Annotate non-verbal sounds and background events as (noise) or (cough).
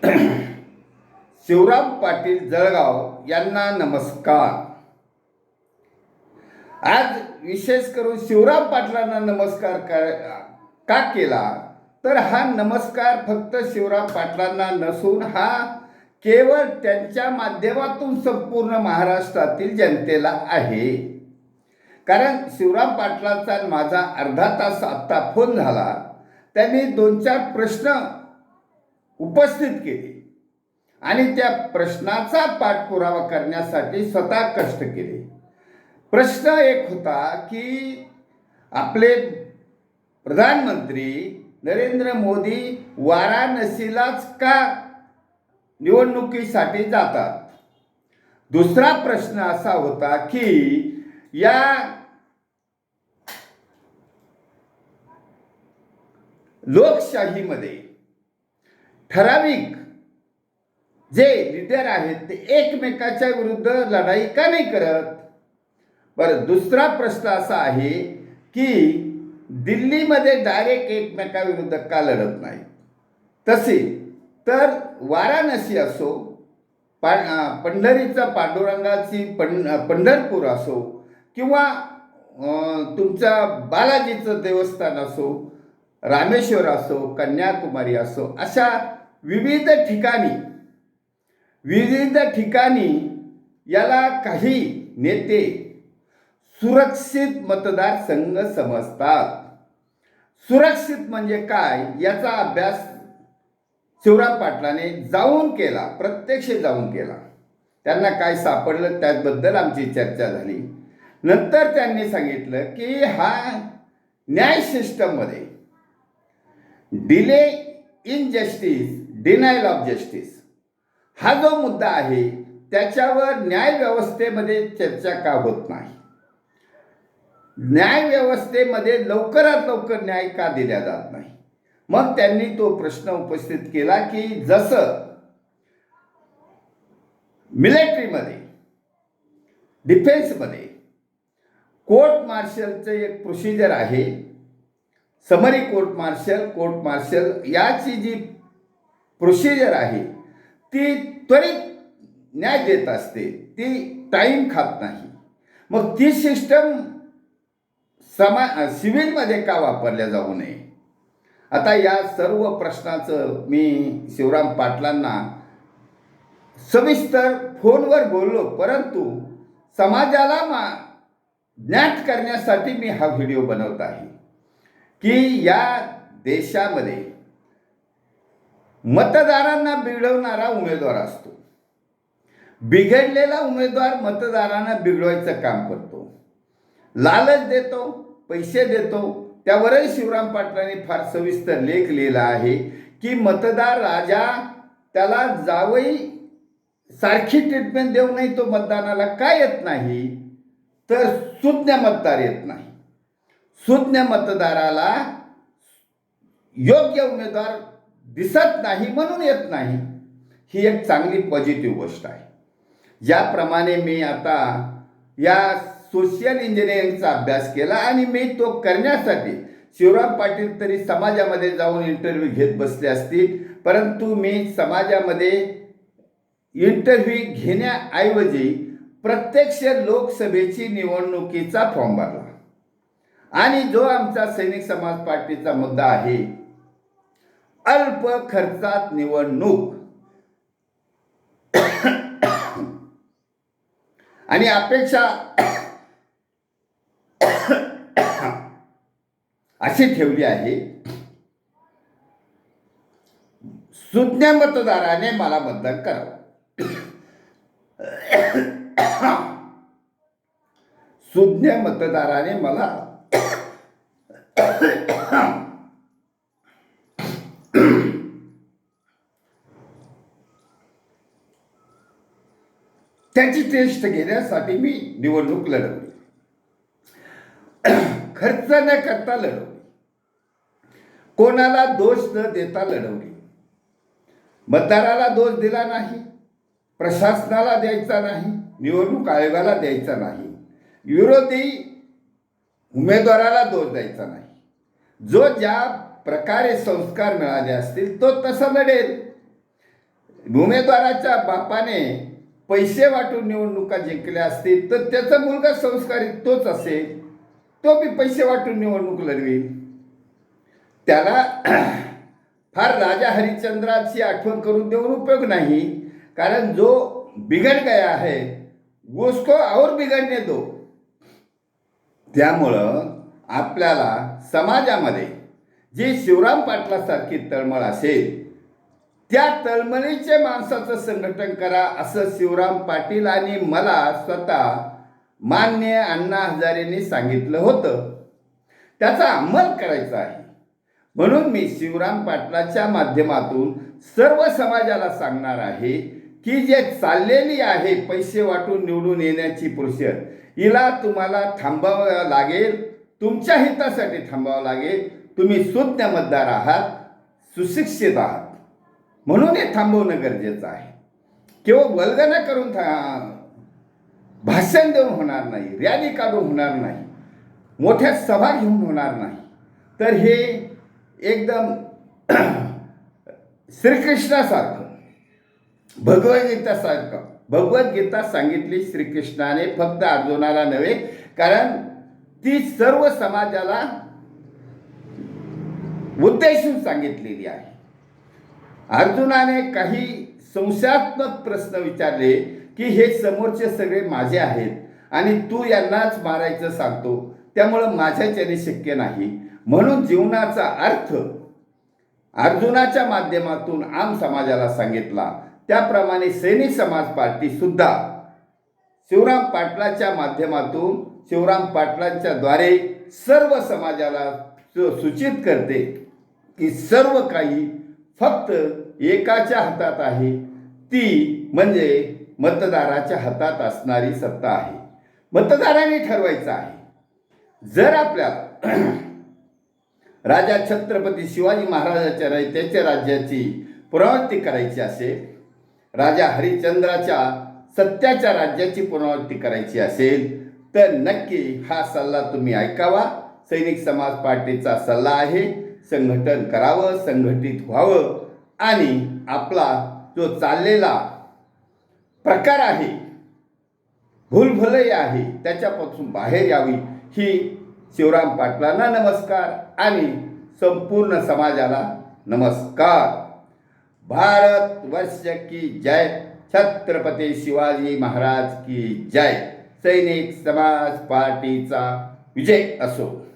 (clears throat) शिवराम पाटील जळगाव यांना नमस्कार. आज विशेष करून शिवराम पाटलांना नमस्कार का- केला? तर हा नमस्कार फक्त शिवराम पाटलांना नसून हा केवळ त्यांच्या माध्यमातून संपूर्ण महाराष्ट्रातील जनतेला आहे. कारण शिवराम पाटलांचा माझा अर्धा तास आत्ता फोन झाला. त्यांनी दोन चार प्रश्न उपस्थित केले. आणि त्या प्रश्नाचा पाठपुरावा करण्यासाठी स्वतः कष्ट केले. प्रश्न एक होता की आपले प्रधानमंत्री नरेंद्र मोदी वाराणसीलाच का निवडणुकीसाठी जातात? दुसरा प्रश्न असा होता की या लोकशाहीमध्ये ठराविक जे लिडर आहेत ते एकमेकाच्या विरुद्ध लढाई का नाही करत? बरं दुसरा प्रश्न असा आहे की दिल्लीमध्ये डायरेक्ट एकमेकाविरुद्ध का लढत नाही तसे तर वाराणसी असो पा पंढरीचा पांडुरंगाची पं पंढरपूर असो किंवा तुमच्या बालाजीचं देवस्थान असो रामेश्वर असो कन्याकुमारी असो अशा विविध ठिकाणी विविध ठिकाणी याला काही नेते सुरक्षित मतदारसंघ समजतात. सुरक्षित म्हणजे काय याचा अभ्यास शिवराम पाटलाने जाऊन केला प्रत्यक्ष जाऊन केला. त्यांना काय सापडलं त्याबद्दल आमची चर्चा झाली. नंतर त्यांनी सांगितलं की हा न्याय सिस्टममध्ये delay in justice denial of justice हा जो मुद्दा आहे त्याच्यावर न्यायव्यवस्थेमध्ये चर्चा का होत नाही? न्याय व्यवस्थेमध्ये लवकरात लवकर न्याय का दिला जात नाही? मग त्यांनी तो प्रश्न उपस्थित केला की जसं मिलिटरीमध्ये डिफेन्समध्ये कोर्ट मार्शलचं एक प्रोसिजर आहे summary court martial court martial याची जी प्रोसिजर आहे ती त्वरित न्याय देत असते ती टाईम खात नाही. मग ती सिस्टम समा सिव्हिलमध्ये का वापरल्या जाऊ नये? आता या सर्व प्रश्नाचं मी शिवराम पाटलांना सविस्तर फोनवर बोललो परंतु समाजाला मा ज्ञात करण्यासाठी मी हा व्हिडिओ बनवत आहे की या देशामध्ये मतदारांना बिघडवणारा उमेदवार असतो. बिघडलेला उमेदवार मतदारांना बिघडवायचं काम करतो. लालच देतो पैसे देतो. त्यावरही शिवराम पाटलांनी फार सविस्तर लेख लिहिला आहे की मतदार राजा त्याला जावई सारखी ट्रीटमेंट देऊनही तो मतदानाला काय येत नाही तर सुज्ञ मतदार येत नाही. सुज्ञ मतदाराला योग्य उमेदवार दिसत नाही म्हणून येत नाही. ही एक चांगली पॉझिटिव्ह गोष्ट आहे. ज्याप्रमाणे मी आता या सोशल इंजिनिअरिंगचा अभ्यास केला आणि मी तो करण्यासाठी शिवराम पाटील तरी समाजामध्ये जाऊन इंटरव्ह्यू घेत बसले असतील. परंतु मी समाजामध्ये इंटरव्ह्यू घेण्याऐवजी प्रत्यक्ष लोकसभेची निवडणुकीचा फॉर्म भरला. आणि जो आमचा सैनिक समाज पार्टीचा मुद्दा आहे अल्प खर्चात निवडणूक. आणि अपेक्षा अशी ठेवली आहे. सुज्ञ मतदाराने मला मतदान करावं. सुज्ञ मतदाराने मला (clears throat) त्याची टेस्ट घेण्यासाठी मी निवडणूक लढवली. (clears throat) खर्च न करता लढवली. कोणाला दोष न देता लढवली. मतदाराला दोष दिला नाही. प्रशासनाला द्यायचा नाही. निवडणूक आयोगाला द्यायचा नाही. विरोधी उमेदवाराला दोष द्यायचा नाही. जो ज्या प्रकारे संस्कार मिळाले असतील तो तसा लढेल उमेदवाराच्या बापाने पैसे वाटून निवडणुका जिंकल्या असतील तर त्याचा मुलगा संस्कारित तोच असेल. तो बी पैसे वाटून निवडणूक लढवेल. त्याला (clears throat) फार राजा हरिश्चंद्राची आठवण करून देऊन उपयोग नाही कारण जो बिघड गया आहे वो उसको और बिघडने दो. त्यामुळं आपल्याला समाजामध्ये जी शिवराम पाटलासारखी तळमळ असेल त्या तळमळीचे माणसाचं संघटन करा असं शिवराम पाटील आणि मला स्वतः मान्य अण्णा हजारेंनी सांगितलं होतं. त्याचा अंमल करायचा आहे. म्हणून मी शिवराम पाटलाच्या माध्यमातून सर्व समाजाला सांगणार आहे की जे चाललेली आहे पैसे वाटून निवडून येण्याची प्रोसेस हिला तुम्हाला थांबावं लागेल तुमच्या हितासाठी थांबावं लागेल तुम्ही सुज्ञ मतदार आहात सुशिक्षित आहात. म्हणून हे थांबवणं गरजेचं आहे. केवळ वल्गना करून था भाषण देऊन होणार नाही रॅली काढून होणार नाही मोठ्या सभा घेऊन होणार नाही. तर हे एकदम (clears throat) श्रीकृष्णासारखं भगवद्गीतासारखं भगवद्गीता सांगितली श्रीकृष्णाने फक्त अर्जुनाला नव्हे कारण ती सर्व समाजाला उद्देशून सांगितलेली आहे. अर्जुनाने काही संशयात्मक प्रश्न विचारले की हे समोरचे सगळे माझे आहेत आणि तू यांनाच मारायचं सांगतो. त्यामुळं माझ्याच्याने शक्य नाही. म्हणून जीवनाचा अर्थ अर्जुनाच्या माध्यमातून आम समाजाला सांगितला. त्याप्रमाणे सैनिक समाज पार्टी सुद्धा शिवराम पाटलाच्या माध्यमातून शिवराम पाटलांच्या द्वारे सर्व समाजाला सूचित करते. की सर्व काही फक्त एकाच्या हातात आहे. ती म्हणजे मतदाराच्या हातात असणारी सत्ता आहे. मतदारांनी ठरवायचं आहे. जर आपल्याला (clears throat) राजा छत्रपती शिवाजी महाराजाच्या त्याच्या राज्याची पुनरावृत्ती करायची असेल राजा हरिश्चंद्राच्या सत्याच्या राज्याची पुनरावृत्ती करायची असेल तर नक्की हा सल्ला तुम्ही ऐकावा. सैनिक समाज पार्टीचा सल्ला आहे. संघटन करावं संघटित व्हावं आणि आपला जो चाललेला प्रकार आहे भूलभुलई आहे त्याच्यापासून बाहेर यावी. ही शिवराम पाटलांना नमस्कार आणि संपूर्ण समाजाला नमस्कार. भारत वर्ष की जय. छत्रपती शिवाजी महाराज की जय. सैनिक समाज पार्टीचा विजय असो.